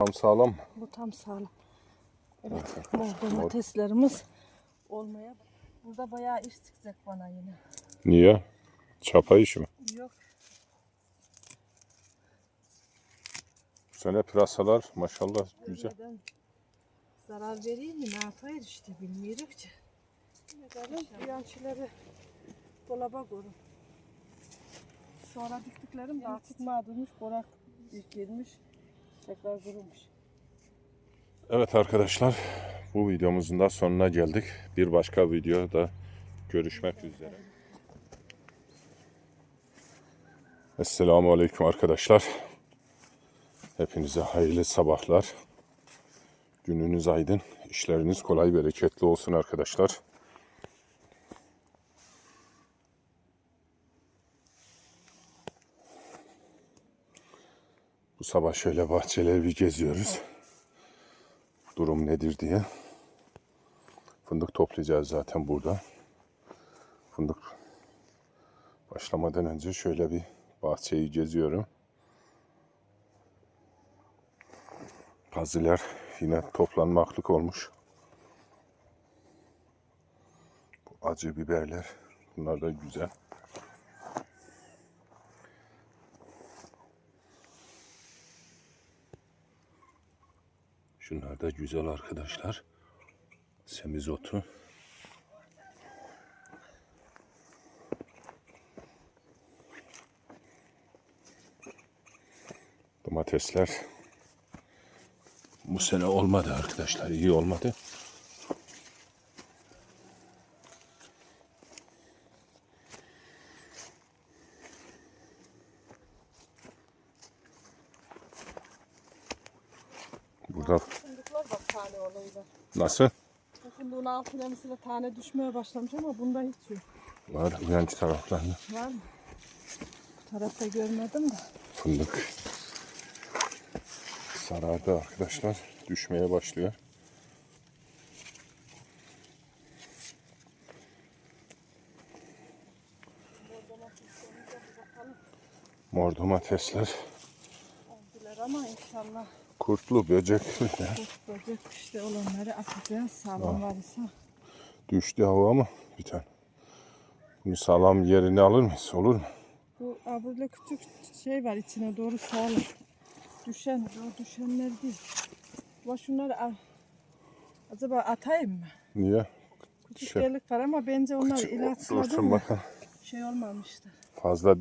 Tam sağlam. Bu tam sağlam. Evet, Evet, domateslerimiz olmaya. Burada bayağı iş çıkacak bana yine. Niye? Çapa işi mi? Yok. Bu sene pırasalar maşallah güzel. Neden zarar vereyim mi? Ne yapayım işte bilmiyorum ki. Bakalım yançıları dolaba koyun. Sonra diktiklerim daha tutmadıymış. Korak ilk girmiş. Tekrar kurumuş. Evet arkadaşlar bu videomuzun da sonuna geldik. Bir başka videoda görüşmek üzere. Esselamu Aleyküm arkadaşlar. Hepinize hayırlı sabahlar. Gününüz aydın. işleriniz kolay bereketli olsun arkadaşlar. Bu sabah şöyle bahçeleri bir geziyoruz. Durum nedir diye. Fındık toplayacağız zaten burada. Fındık başlamadan önce şöyle bir bahçeyi geziyorum. Kaziler yine toplanmaklık olmuş. Bu acı biberler. Bunlar da güzel. Şunlar da güzel arkadaşlar. Semizotu. Domatesler. Bu sene olmadı arkadaşlar. iyi olmadı. Burada Fındıklar bak tane olaylar. Nasıl? Bu fındığın altına mesela tane düşmeye başlamış ama bunda hiç yok. Var uyanç taraflarında. Var mı? Bu tarafta görmedim de. Fındık sarardı arkadaşlar. Düşmeye başlıyor. Mor domatesler. Oldular ama inşallah Kurtlu böcekli de. kurt böcek işte olanları atacağız. Sağlam var ise. Düştü hava ama bir tane. Bunu sağlam yerini alır mıyız? Olur mu? Bu aa, burada küçük şey var içine doğru sağlam. Düşen, o düşenler değil. Bu şunları al. Acaba atayım mı? Niye? Küçük Şey- delik var ama bence onlar Küçük- ilaçladı Dursun mı? bakalım. Şey olmamıştır. Fazla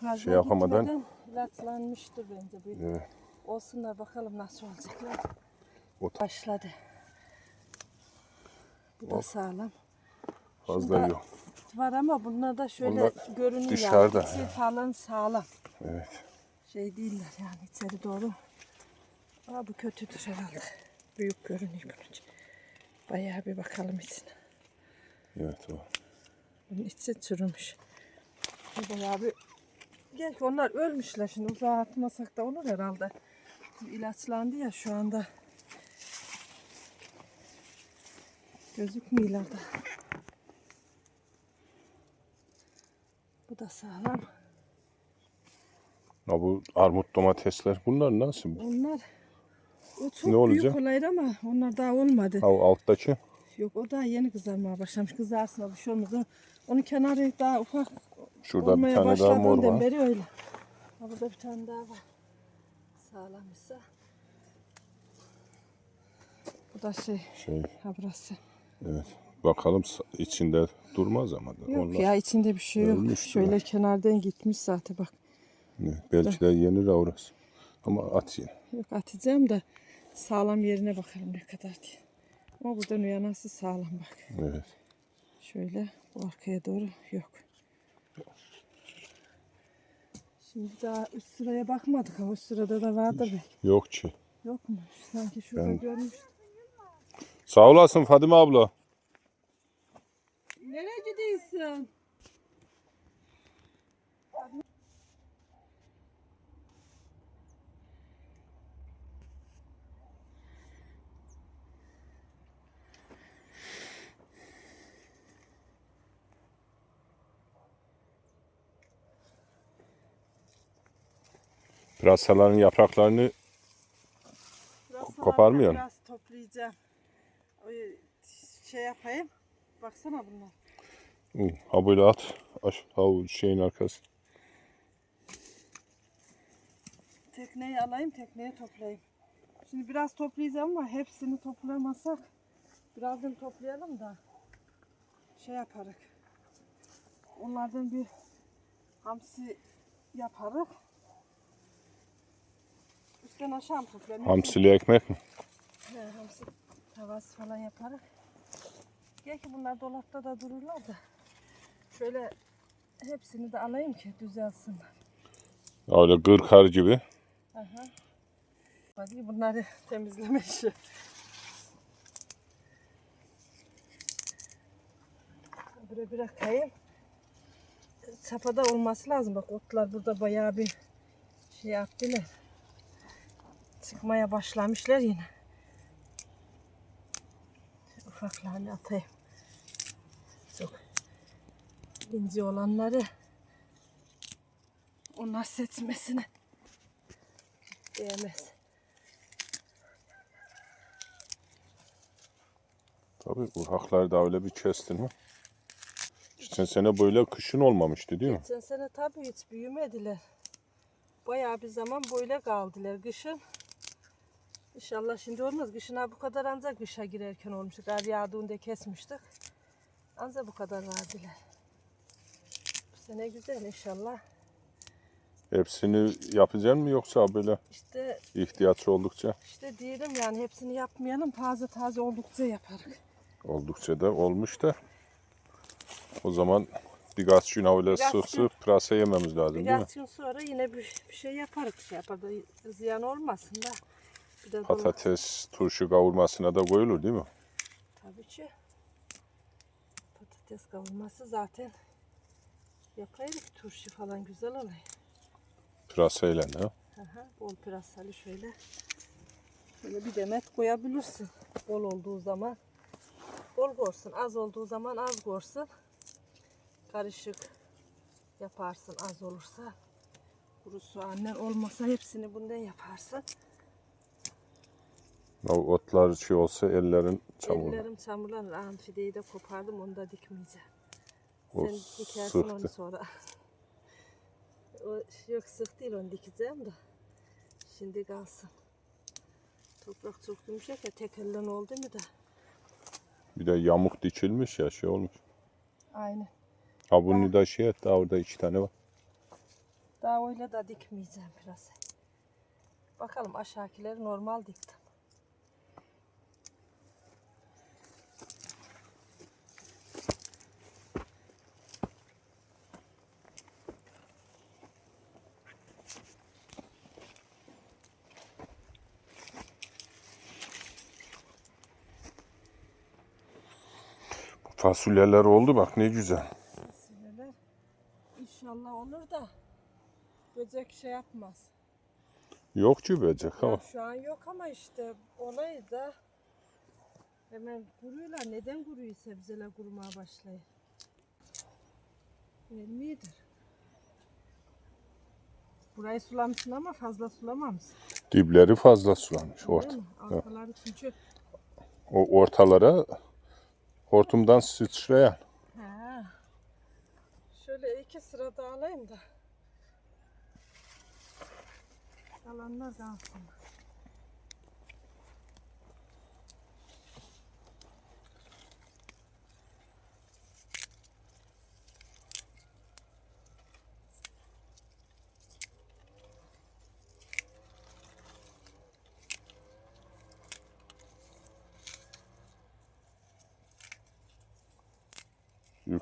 Fazla Şey yapamadan- gitmeden ilaçlanmıştır bence. Bir e, olsunlar bakalım nasıl olacaklar. O- Başladı. Bu da sağlam. fazla Şunda- yok. Var ama bunlar da şöyle Bunlar görünüyor. dışarıda Yani. İçi falan sağlam. Evet. Şey değiller yani içeri doğru. Aa, bu kötüdür herhalde. Büyük görünüyor bunun. Bayağı bir bakalım içine. Evet o. Bunun içi çürümüş. Bayağı bir Gerçi onlar ölmüşler şimdi uzağa atmasak da olur herhalde. İlaçlandı ya şu anda. Gözükmüyorlar da. Bu da sağlam. Ha, bu armut domatesler bunlar nasıl? Onlar o çok Ne büyük olacak? olaydı ama onlar daha olmadı. Ha, o alttaki. Yok o daha yeni kızarmaya başlamış. Kızarsın o bir şey olmaz. O- Onun kenarı daha ufak Şurada bir olmaya tane daha mor var. beri öyle. Burada bir tane daha var. Sağlam ise. Bu da şey, Şey ha burası. evet. Bakalım sa- içinde durmaz ama. da. Yok Onlar ya içinde bir şey yok. ölmüştür Şöyle kenardan gitmiş zaten bak. belki de yenir orası. Ama at ye. Yok atacağım da sağlam yerine bakalım ne kadar diye. Ama buradan uyanası sağlam bak. Evet. Şöyle bu arkaya doğru yok. Şimdi daha üst sıraya bakmadık ama üst sırada da vardır belki. Yok ki. Yok mu? Sanki şurada Ben- görmüştüm. Sağ olasın Fadime abla. Nereye gidiyorsun? Pırasaların yapraklarını Koparmıyor mu? Biraz toplayacağım. Şey yapayım. Baksana bunlar. Hı, Ha böyle at. Aş, ha o şeyin arkası. Tekneyi alayım, tekneye toplayayım. Şimdi biraz toplayacağım ama hepsini toplamazsak birazdan toplayalım da şey yaparız. Onlardan bir hamsi yaparız. Üstten aşağı mı toplayalım? Hamsili ekmek mi? He, hamsi tavası falan yaparız. Gel ki bunlar dolapta da dururlar da. Şöyle hepsini de alayım ki düzelsinler. Öyle gırkar gibi. Aha. Hadi bunları temizleme işi. Böyle bırakayım. Çapada olması lazım. Bak otlar burada bayağı bir şey yaptılar. Çıkmaya başlamışlar yine. Ufaklarını atayım. Çok ince olanları onlar seçmesine değmez. Tabii ufakları da öyle bir kestin mi? Geçen sene böyle kışın olmamıştı değil mi? Geçen sene tabii hiç büyümediler. Bayağı bir zaman böyle kaldılar kışın. İnşallah şimdi olmaz. Kışın ha bu kadar ancak kışa girerken olmuştu. Kar yağdığında kesmiştik. Ancak bu kadar verdiler. Bu sene güzel inşallah. Hepsini yapacaksın mı yoksa böyle İşte ihtiyaç oldukça? işte diyelim yani hepsini yapmayalım. Taze taze oldukça yaparız. Oldukça da olmuş da. O zaman birkaç gün öyle Birkaç sık gün- pırasa yememiz lazım değil mi? Birkaç gün sonra yine bir, bir şey yaparız. Şey yaparız. Ziyan olmasın da. Bir de dolap- Patates, turşu kavurmasına da koyulur değil mi? Tabii ki. Patates kavurması zaten yapayım turşu falan güzel oluyor. Pırasa ile ne? Aha, bol pırasalı şöyle. Şöyle bir demet koyabilirsin. Bol olduğu zaman bol korsun. Az olduğu zaman az korsun. Karışık yaparsın az olursa. Kuru soğanlar olmasa hepsini bundan yaparsın. O otlar şey olsa ellerin çamur. Ellerim çamurlanır. An fideyi de kopardım onu da dikmeyeceğim. O Sen dikersin sıktı. onu sonra. o yok sık değil onu dikeceğim de. Şimdi kalsın. Toprak çok yumuşak ya tek elden oldu mu da. Bir de yamuk dikilmiş ya şey olmuş. Aynen. Ha bunu da şey et daha orada iki tane var. Daha öyle de dikmeyeceğim biraz. Bakalım aşağıkileri normal diktim. Fasulyeler oldu bak ne güzel. Fasulyeler inşallah olur da böcek şey yapmaz. Yok ki böcek Ya ama. şu an yok ama işte olayı da hemen kuruyorlar. Neden kuruyor sebzeler kurumaya başlıyor? Bilmiyordur. Burayı sulamışsın ama fazla sulamamışsın. Dipleri fazla sulanmış Değil orta. Arkaları çünkü O ortalara hortumdan sıçrayan. Ha. Şöyle iki sıra da alayım da. Kalanlar kalsın.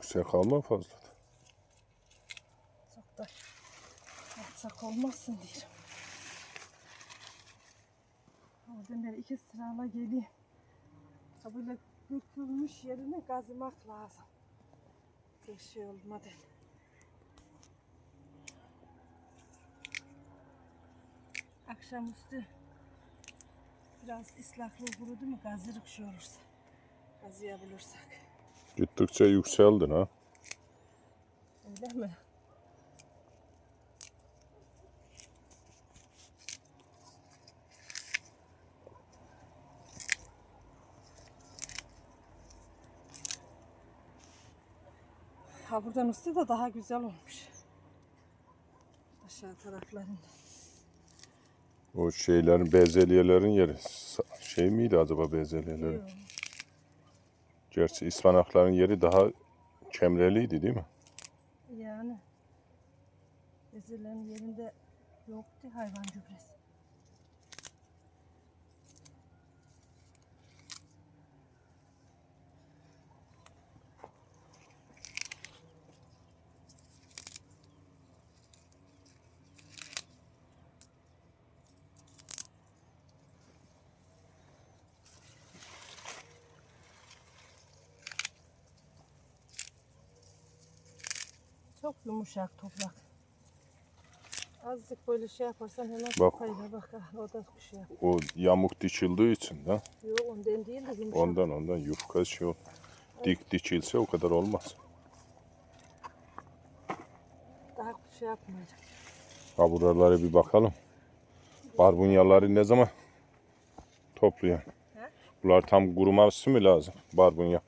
Yüksek alma fazla. Çok da alçak olmasın diye. Oradan beri iki sırala geleyim. Böyle dökülmüş yerini kazımak lazım. Bir şey olmadı. Akşamüstü biraz ıslaklığı kurudu mu kazırık şey olursa. Kazıyabilirsek. Gittikçe yükseldin ha. Öyle mi? Ha buradan üstü de daha güzel olmuş. Aşağı taraflarında. O şeylerin, bezelyelerin yeri. Şey miydi acaba bezelyeleri? Yok. Gerçi ıspanakların yeri daha kemreliydi değil mi? Yani ezilerin yerinde yoktu hayvan gübresi. Çok yumuşak toprak. Azıcık böyle şey yaparsan hemen Bak. kayda bak. ha, O da şey yap. O yamuk dikildiği için de Yok ondan değil de yumuşak. ondan ondan yufka şey ol- dik dikilse o kadar olmaz. Daha şey yapmayacak. Ha buralara bir bakalım. Barbunyaları ne zaman topluyor? Bunlar tam kuruması mı lazım? Barbunya.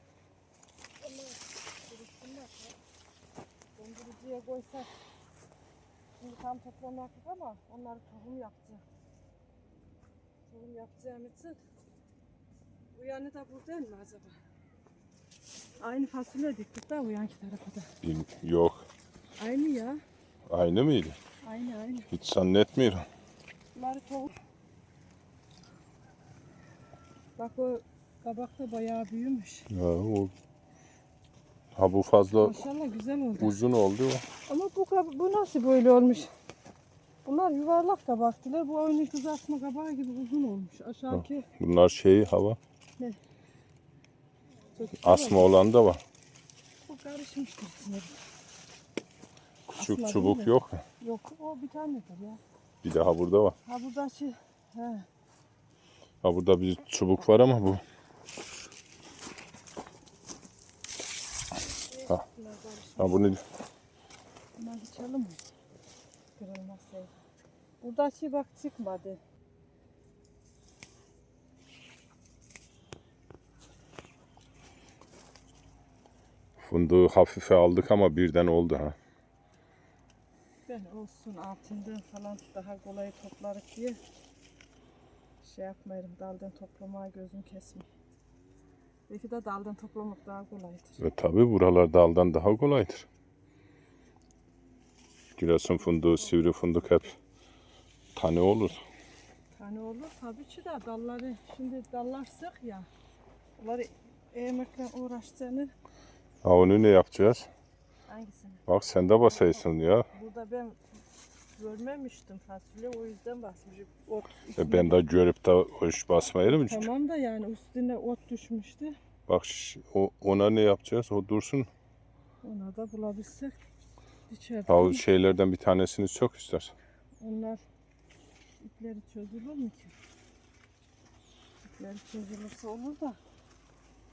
Yok ama onları tohum yapacak. Tohum yapacağım için bu yanı da burada mı acaba? Aynı fasulye diktik de bu yanki tarafa da. Bil- Yok. Aynı ya. Aynı mıydı? Aynı aynı. Hiç zannetmiyorum. Bunları tohum. Bak o kabak da bayağı büyümüş. Ya, o... Ha bu fazla Maşallah güzel oldu. uzun oldu. Ama bu, bu nasıl böyle olmuş? Bunlar yuvarlak kabaktılar. Bu oyunun kızartma kabağı gibi uzun olmuş. Aşağıki Bunlar şey hava. çok Asma olan da var. Bu karışmıştır içine. Küçük Asma çubuk değil mi? yok. Yok o bir tanedir ya. Bir daha burada var. Ha burada şey. He. Ha burada bir çubuk var ama bu. Ha. Ha bunu Bunlar biçelim mi? Kırılmazsa. Burada şey bak çıkmadı. fındığı hafife aldık ama birden oldu ha. Ben olsun altından falan daha kolay toplarız diye şey yapmayırım. Daldan toplamaya gözüm kesmiyor. Belki de daldan toplamak daha kolaydır. Ve tabi buralar daldan daha kolaydır. Giresun fındığı, sivri fındık hep tane olur. Tane olur tabii ki de dalları şimdi dallar sık ya. Bunları eğmekle uğraştığını Ha onu ne yapacağız? hangisini? Bak sen de basaysın ya. Burada ben görmemiştim fasulye o yüzden basmışım. Ot E ben de görüp de hoş basmayalım? Tamam da yani üstüne ot düşmüştü. Bak o, ona ne yapacağız? O dursun. Ona da bulabilsek içeride. O şeylerden bir tanesini çok ister. Onlar ipleri çözülür mü ki? İpleri çözülürse olur da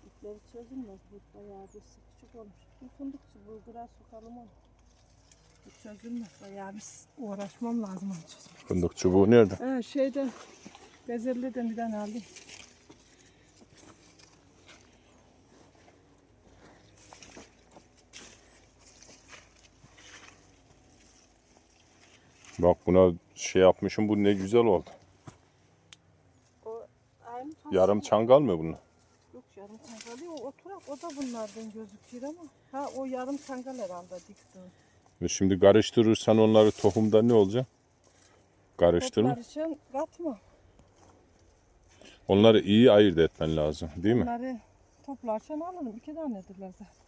ipleri çözülmez. Bu bayağı bir sıkışık olmuş. Bir fındık çubuğu biraz sokalım onu. Bu çözülmez. Bayağı bir uğraşmam lazım onu çözmek. Fındık çubuğu nerede? Ha şeyde Bezirli'den bir tane aldım. Bak buna şey yapmışım bu ne güzel oldu. O aynı. Yarım çangal mı bunun? Yok yarım çangal değil. O oturak o da bunlardan gözüküyor ama. Ha o yarım çangal herhalde diktim. Ve şimdi karıştırırsan onları tohumda ne olacak? Karıştırma. İçin katma. Onları iyi ayırt etmen lazım değil mi? Bunları toplarken alırım. İki tanedirler zaten.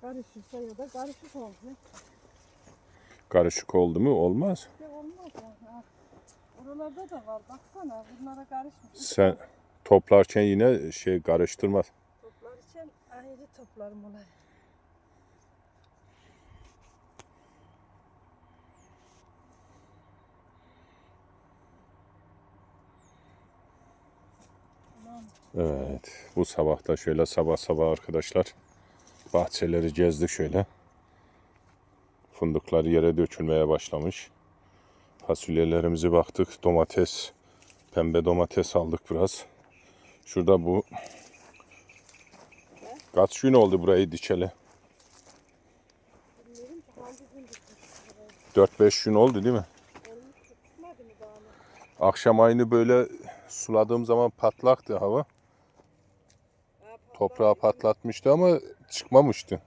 Karışırsa ya da karışık olacak. Karışık oldu mu olmaz. Ya olmaz ya. Oralarda da var. Baksana bunlara karışmış. Sen toplarken yine şey karıştırmaz. Toplar için ayrı toplarım onları. Evet. Bu sabah da şöyle sabah sabah arkadaşlar bahçeleri gezdik şöyle. Fındıklar yere dökülmeye başlamış. Fasulyelerimizi baktık. Domates, pembe domates aldık biraz. Şurada bu Kaç gün oldu burayı dikeli? Bilmiyorum ki hangi gün dikmiş. 4-5 gün oldu değil mi? Akşam aynı böyle suladığım zaman patlaktı hava. Toprağı patlatmıştı ama çıkmamıştı.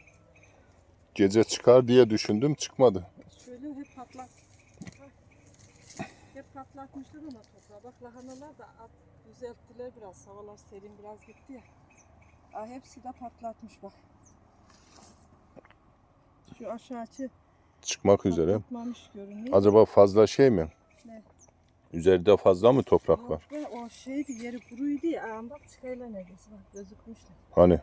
Gece çıkar diye düşündüm çıkmadı. Şöyle hep patlak. Hep patlatmışlar ama toprağa. Bak lahanalar da at, düzelttiler biraz. Havalar serin biraz gitti ya. Aa, hepsi de patlatmış bak. Şu aşağıçı Çıkmak üzere. patlatmamış görünüyor. Acaba fazla şey mi? Ne? Üzerinde fazla mı toprak var? Yok o şeydi yeri kuruydu ya. Aa, bak çıkayla ne gezi bak gözükmüşler. Hani?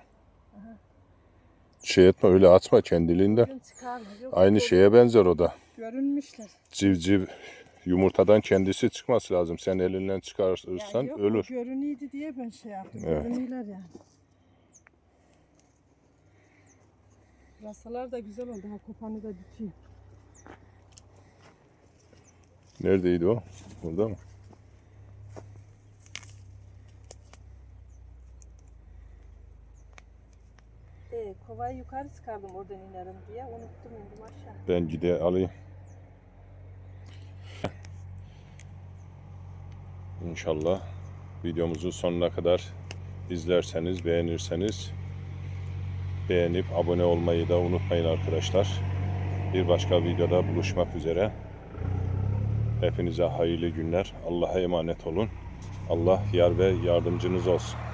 Şey etme öyle atma kendiliğinden. Yok, Aynı yok, şeye benzer o da. Görünmüşler. Civciv yumurtadan kendisi çıkması lazım. Sen elinden çıkarırsan Ya yok, ölür. Görünüydü diye ben şey yaptım. Evet. Görünüyorlar yani. Rasalar da güzel oldu. Ha kopanı da dikiyor. Neredeydi o? Burada mı? Ee, kovayı yukarı çıkardım oradan inerim diye. Unuttum indim aşağı. Ben gide alayım. İnşallah videomuzu sonuna kadar izlerseniz, beğenirseniz beğenip abone olmayı da unutmayın arkadaşlar. Bir başka videoda buluşmak üzere. Hepinize hayırlı günler. Allah'a emanet olun. Allah yar ve yardımcınız olsun.